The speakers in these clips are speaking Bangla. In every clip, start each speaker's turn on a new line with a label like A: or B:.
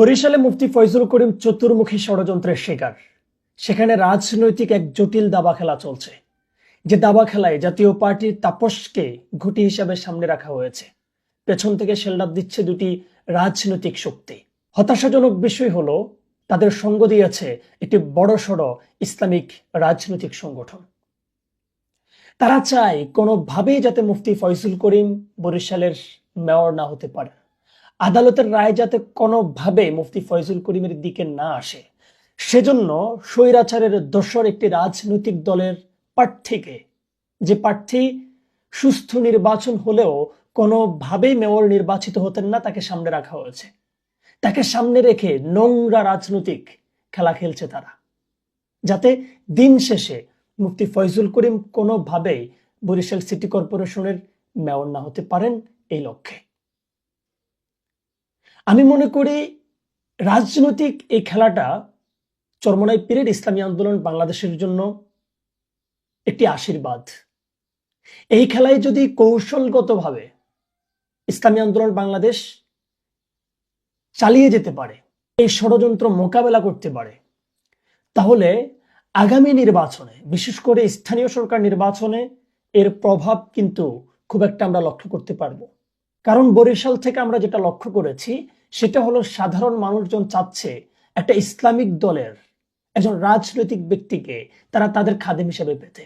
A: বরিশালে মুফতি ফয়জুল করিম চতুর্মুখী ষড়যন্ত্রের শিকার। সেখানে রাজনৈতিক এক জটিল দাবা খেলা চলছে। যে দাবা খেলায় জাতীয় পার্টির তাপসকে ঘুটি হিসাবে সামনে রাখা হয়েছে। পেছন থেকে শেল্ডার দিচ্ছে দুটি রাজনৈতিক শক্তি। হতাশাজনক বিষয় হলো, তাদের সঙ্গ দিয়েছে একটি বড়সড় ইসলামিক রাজনৈতিক সংগঠন। তারা চায় কোনোভাবেই যাতে মুফতি ফয়জুল করিম বরিশালের মেয়র না হতে পারে। আদালতের রায় যাতে কোনোভাবে মুফতি ফয়জুল করিমের দিকে না আসে, সেজন্য স্বৈরাচারের দোসর একটি রাজনৈতিক দলের প্রার্থীকে, যে প্রার্থী সুস্থ নির্বাচন হলেও কোনোভাবেই মেয়র নির্বাচিত হতেন না, তাকে সামনে রাখা হয়েছে। তাকে সামনে রেখে নোংরা রাজনৈতিক খেলা খেলছে তারা। যাতে দিন শেষে মুফতি ফয়জুল করিম কোনোভাবেই বরিশাল সিটি কর্পোরেশনের মেয়র না হতে পারেন এই লক্ষ্যে। আমি মনে করি রাজনৈতিক এই খেলাটা চরমনাই পীরের ইসলামী আন্দোলন বাংলাদেশের জন্য একটি আশীর্বাদ। এই খেলায় যদি কৌশলগতভাবে ইসলামী আন্দোলন বাংলাদেশ চালিয়ে যেতে পারে, এই ষড়যন্ত্র মোকাবেলা করতে পারে, তাহলে আগামী নির্বাচনে, বিশেষ করে স্থানীয় সরকার নির্বাচনে এর প্রভাব কিন্তু খুব একটা আমরা লক্ষ্য করতে পারব। কারণ বরিশাল থেকে আমরা যেটা লক্ষ্য করেছি সেটা হলো সাধারণ মানুষজন চাচ্ছে একটা ইসলামিক দলের একজন রাজনৈতিক ব্যক্তিকে তারা তাদের খাদেম হিসেবে পেতে।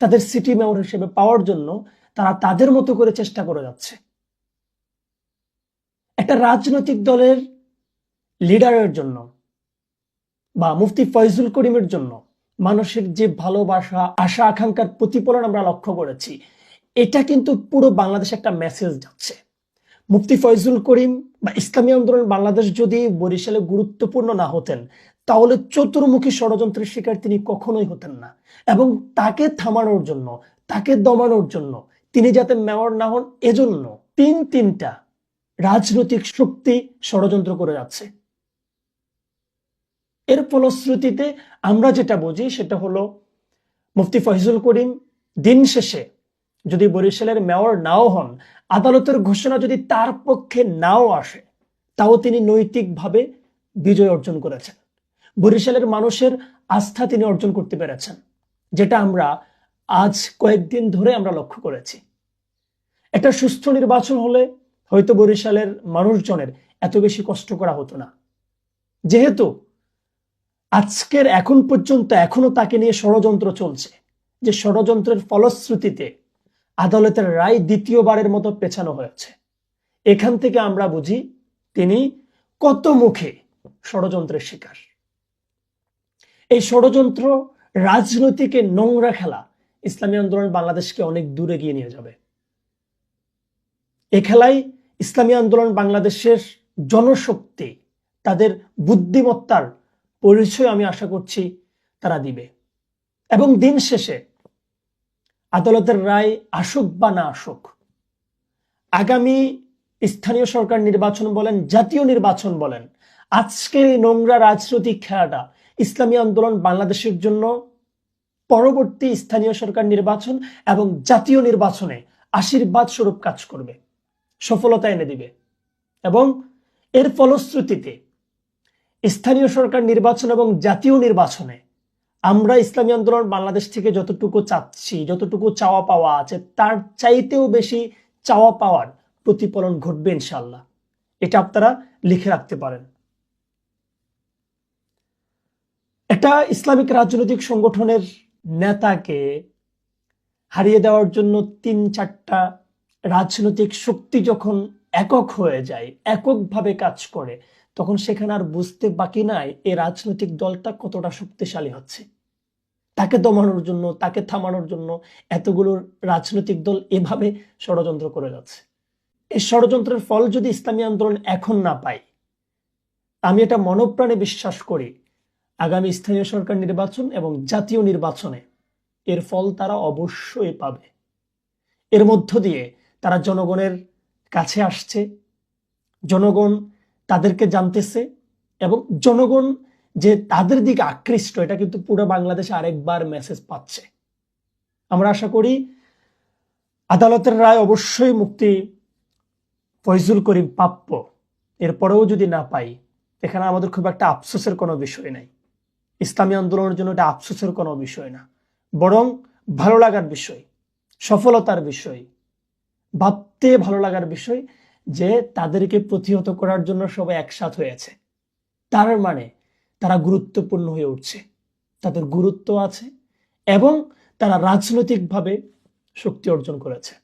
A: তাদের সিটি মেয়র হিসেবে পাওয়ার জন্য তারা তাদের মতো করে চেষ্টা করে যাচ্ছে। একটা রাজনৈতিক দলের লিডারের জন্য বা মুফতি ফয়জুল করিমের জন্য মানুষের যে ভালোবাসা, আশা, আকাঙ্ক্ষার প্রতিফলন আমরা লক্ষ্য করেছি, এটা কিন্তু পুরো বাংলাদেশে একটা মেসেজ যাচ্ছে। মুফতি ফয়জুল করিম বা ইসলামী আন্দোলন বাংলাদেশ যদি বরিশালে গুরুত্বপূর্ণ না হতেন, তাহলে চতুর্মুখী ষড়যন্ত্রের শিকার তিনি কখনোই হতেন না। এবং তাকে থামানোর জন্য, তাকে দমানোর জন্য, তিনি যাতে মেয়র না হন, এজন্য তিন তিনটা রাজনৈতিক শক্তি ষড়যন্ত্র করে যাচ্ছে। এর ফলশ্রুতিতে আমরা যেটা বুঝি, সেটা হলো, মুফতি ফয়জুল করিম দিন শেষে যদি বরিশালের মেয়র নাও হন আদালতের ঘোষণা যদি তার পক্ষে নাও আসে, তাও তিনি নৈতিকভাবে বিজয় অর্জন করেছেন। বরিশালের মানুষের আস্থা তিনি অর্জন করতে পেরেছেন, যেটা আমরা আজ কয়েকদিন ধরে আমরা লক্ষ্য করেছি। একটা সুস্থ নির্বাচন হলে হয়তো বরিশালের মানুষজনের এত বেশি কষ্ট করা হতো না। যেহেতু আজকের, এখন পর্যন্ত এখনও তাকে নিয়ে ষড়যন্ত্র চলছে, যে ষড়যন্ত্রের ফলশ্রুতিতে আদালতের রায় দ্বিতীয়বারের মতো পেছানো হয়েছে। এখান থেকে আমরা বুঝি তিনি কত মুখে ষড়যন্ত্রের শিকার। এই ষড়যন্ত্র রাজনৈতিক নোংরা খেলা ইসলামী আন্দোলন বাংলাদেশকে অনেক দূরে গিয়ে নিয়ে যাবে। এ খেলায় ইসলামী আন্দোলন বাংলাদেশের জনশক্তি, তাদের বুদ্ধিমত্তার পরিচয় আমি আশা করছি তারা দিবে। এবং দিন শেষে আদালতের রায় আসুক বা না আসুক, আগামী স্থানীয় সরকার নির্বাচন বলেন, জাতীয় নির্বাচন বলেন, আজকের এই নোংরা রাজনৈতিক খেলাটা, ইসলামী আন্দোলন বাংলাদেশের জন্য পরবর্তী স্থানীয় সরকার নির্বাচন এবং জাতীয় নির্বাচনে আশীর্বাদ স্বরূপ কাজ করবে, সফলতা এনে দিবে এবং এর ফলশ্রুতিতে স্থানীয় সরকার নির্বাচন এবং জাতীয় নির্বাচনে আমরা ইসলামী আন্দোলন বাংলাদেশ থেকে যতটুকু চাচ্ছি, যতটুকু চাওয়া পাওয়া আছে, তার চাইতেও বেশি চাওয়া পাওয়ার প্রতিফলন ঘটবে ইনশাল্লাহ এটা আপনারা লিখে রাখতে পারেন। একটা ইসলামিক রাজনৈতিক সংগঠনের নেতাকে হারিয়ে দেওয়ার জন্য তিন চারটা রাজনৈতিক শক্তি যখন একক হয়ে যায়, এককভাবে কাজ করে, তখন সেখানে আর বুঝতে বাকি নাই এ রাজনৈতিক দলটা কতটা শক্তিশালী হচ্ছে। তাকে দমানোর জন্য, তাকে থামানোর জন্য এতগুলো রাজনৈতিক দল এভাবে ষড়যন্ত্র করে যাচ্ছে। এই ষড়যন্ত্রের ফল যদি ইসলামী আন্দোলন এখন না পায়, আমি এটা মনপ্রাণে বিশ্বাস করি, আগামী স্থানীয় সরকার নির্বাচন এবং জাতীয় নির্বাচনে এর ফল তারা অবশ্যই পাবে। এর মধ্য দিয়ে তারা জনগণের কাছে আসছে, জনগণ তাদেরকে জানতেছে এবং জনগণ যে তাদের দিকে আকৃষ্ট, এটা কিন্তু পুরো বাংলাদেশে আরেকবার মেসেজ পাচ্ছে। আমরা আশা করি আদালতের রায় অবশ্যই মুক্তি ফয়জুল করিম প্রাপ্য। এরপরেও যদি না পাই, এখানে আমাদের খুব একটা আফসোসের কোনো বিষয় নাই। ইসলামী আন্দোলনের জন্য এটা আফসোসের কোনো বিষয় না। বরং ভালো লাগার বিষয়, সফলতার বিষয় ভাবতে ভালো লাগার বিষয় যে তাদেরকে প্রতিহত করার জন্য সবাই একসাথ হয়েছে। তার মানে তারা গুরুত্বপূর্ণ হয়ে উঠছে। তাদের গুরুত্ব আছে এবং তারা রাজনৈতিকভাবে শক্তি অর্জন করেছে।